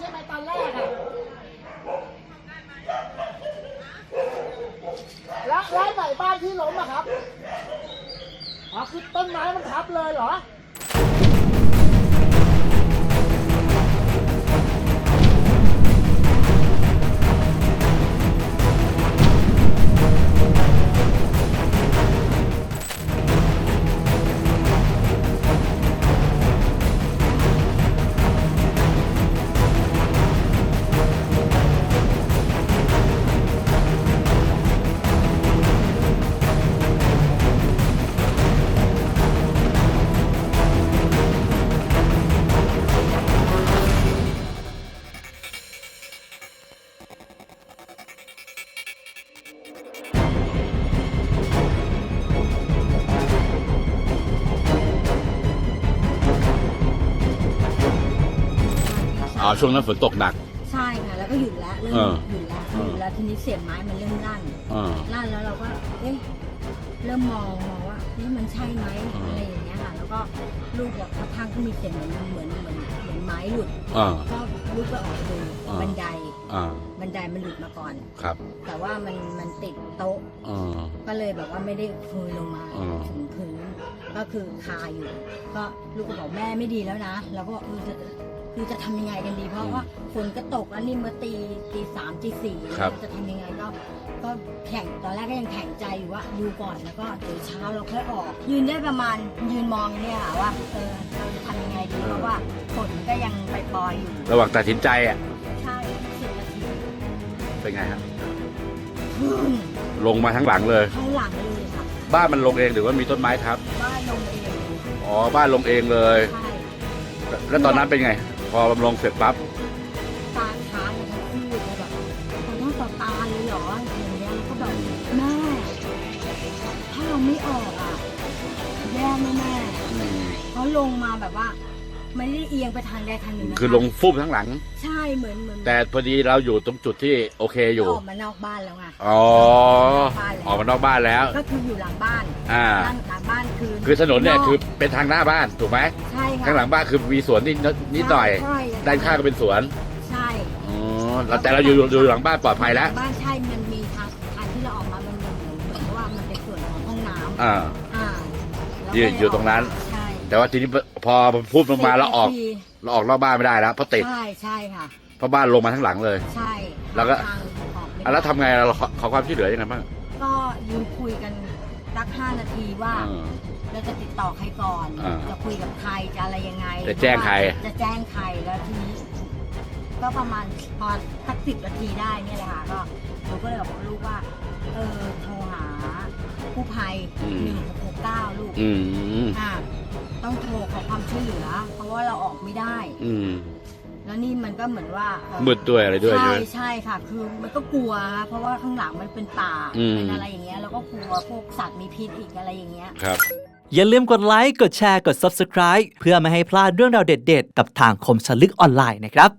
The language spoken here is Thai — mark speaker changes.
Speaker 1: ใช่ไหมตอนแรกอะแล้วแล้วไหนบ้านที่ล้มอะครับ อ๋อคือต้นไม้มันทับเลยเหรอ
Speaker 2: อ๋อช่วงนั้นฝนตกหนัก
Speaker 3: ใช่ค่ะแล้วก็หยุดแล้วเริ่
Speaker 2: เอ
Speaker 3: ม
Speaker 2: อ
Speaker 3: หยุดแล้ว
Speaker 2: เออ
Speaker 3: หยุดแล้วทีนี้เสียงไม้มันเริ่มลั่น
Speaker 2: อ่า
Speaker 3: ลั่นแล้วเราก็เอ๊ะเริ่มมองมองว่านี่มันใช่ไหม
Speaker 2: อืม
Speaker 3: อะไรอย่างเงี้ยค่ะ แล้วก็ลูกบอกข้างๆก็มีเสียงเหมือนเหมือนเหมือนเหมือนไม้หลุด
Speaker 2: อ่า
Speaker 3: ก็ลูกก็ออกดู
Speaker 2: อ่า
Speaker 3: บันได
Speaker 2: อ่า
Speaker 3: บันไดมันหลุดมาก่อน
Speaker 2: ครับ
Speaker 3: แต่ว่ามันมันติดโต๊ะ
Speaker 2: อ่า
Speaker 3: ก็เลยแบบว่าไม่ได้คุยลงมา
Speaker 2: อ่า
Speaker 3: ถึงพื้นก็คือคาอยู่ ก็ลูกก็บอกแม่ไม่ดีแล้วนะเราก็บอกเออจะ คือจะทำยังไงกันดี เพราะว่าฝนก็ตกแล้วนี่มาตีตีสามตีสี่
Speaker 2: ครับ
Speaker 3: จะทำยังไงก็ก็แข่งตอนแรกก็ยังแข่งใจอยู่ว่าดูก่อนแล้วก็เดี๋ยวเช้าเราค่อยออก ยืนได้ประมาณยืนมองเนี่ยค่ะว่าเออเราจะทำยังไงดีเพราะว่าฝนก็ยังไปปลอยๆอยู่
Speaker 2: ระหว่างตัดสินใจอะ
Speaker 3: ใช่สิบนาที
Speaker 2: เป็นไงฮะ
Speaker 3: พึ่ง
Speaker 2: ลงมาทั้งหลังเลย
Speaker 3: ข้างหลังเลยค่ะ
Speaker 2: บ้านมันลงเองหรือว่ามีต้นไม้ทับ
Speaker 3: บ้านลงเอง
Speaker 2: อ๋อบ้านลงเองเลย
Speaker 3: ใช่
Speaker 2: แล้วตอนนั้นเป็นไง พอลงเสร็จปั๊บ
Speaker 3: ตาค้างเลยทั้งคู่เลยแบบคนต้องต่อตาเลยเหรออย่างเงี้ยแล้วก็แบบแม่ถ้าเราไม่ออกอะแย่แน่แม่ๆเขาลงมาแบบว่า ไม่ได้เอียงไปทางใดทางหนึ่งนะคะ
Speaker 2: คือลงฟุบทั้งหลัง
Speaker 3: ใช่เหมือนเหมือน
Speaker 2: แต่พอดีเราอยู่ตรงจุดที่โอเคอยู่
Speaker 3: ออกมานอกบ้านแล้วไง
Speaker 2: อ๋อ ออกมานอกบ้านแล้ว
Speaker 3: ก็คืออยู่หลังบ้าน
Speaker 2: อ่า
Speaker 3: ด้านหลังบ้านคือ
Speaker 2: คือถนนเนี่ยคือเป็นทางหน้าบ้านถูกไหม
Speaker 3: ใช่ค่ะ
Speaker 2: ข้างหลังบ้านคือมีสวนนิดนิดหน่อย
Speaker 3: ใช่
Speaker 2: ด้านข้างก็เป็นสวน
Speaker 3: ใช่
Speaker 2: อ๋อแล้วแต่เราอยู่อยู่หลังบ้านปลอดภัยแล้ว
Speaker 3: บ้านใช่มันมีทางทางที่เราออกมามันเหมือนเหมือนว่ามันเป็นส่วนของห้องน้ำ
Speaker 2: อ่า
Speaker 3: อ่า
Speaker 2: อยู่อยู่ตรงนั้น
Speaker 3: ใช่
Speaker 2: แต่ว่าทีนี้พอพูดลงมาเราออก
Speaker 3: สิบนที
Speaker 2: เราออกนอกบ้านไม่ได้แล้วเพราะติด
Speaker 3: ใช่ใช่ค่ะ
Speaker 2: เพราะบ้านลงมาทั้งหลังเลย
Speaker 3: ใช่
Speaker 2: แล้วก็
Speaker 3: ทางออกไม่
Speaker 2: อะแล้วทำไงเราขอขอความช่วยเหลือยังไงบ้าง
Speaker 3: ก็ยืนคุยกันสักห้านาทีว่า
Speaker 2: อ่า
Speaker 3: เราจะติดต่อใครก่อน
Speaker 2: อ่า
Speaker 3: จะคุยกับใครจะอะไรยังไง
Speaker 2: จะแจ้งใคร
Speaker 3: จะแจ้งใครแล้วทีนี้ก็ประมาณพอสักสิบนาทีได้เนี่ยแหละค่ะก็หนูก็เลยบอกลูกว่าเออโทรหาผู้ภัยหนึ่งหกหกเก้าลูก
Speaker 2: อืม
Speaker 3: อ่า ต้องโทรขอความช่วยเหลือ เพราะว่าเราออกไม่ได้
Speaker 2: อืม
Speaker 3: แล้วนี่มันก็เหมือนว่าเอ่อ
Speaker 2: มืดด้วยอะไรด้วยใช่
Speaker 3: ใช่
Speaker 2: ไหม
Speaker 3: ใช่ค่ะ คือมันก็กลัวค่ะเพราะว่าข้างหลังมันเป็นป่า
Speaker 2: อืม
Speaker 3: เป็นอะไรอย่างเงี้ยแล้วก็กลัวพวกสัตว์มีพิษอีกอะไรอย่างเงี้ย
Speaker 2: ครับ
Speaker 4: อย่าลืมกดไลค์ กดแชร์ กด Subscribe เพื่อไม่ให้พลาดเรื่องราวเด็ดๆ กับทางคมสนลึกออนไลน์นะครับ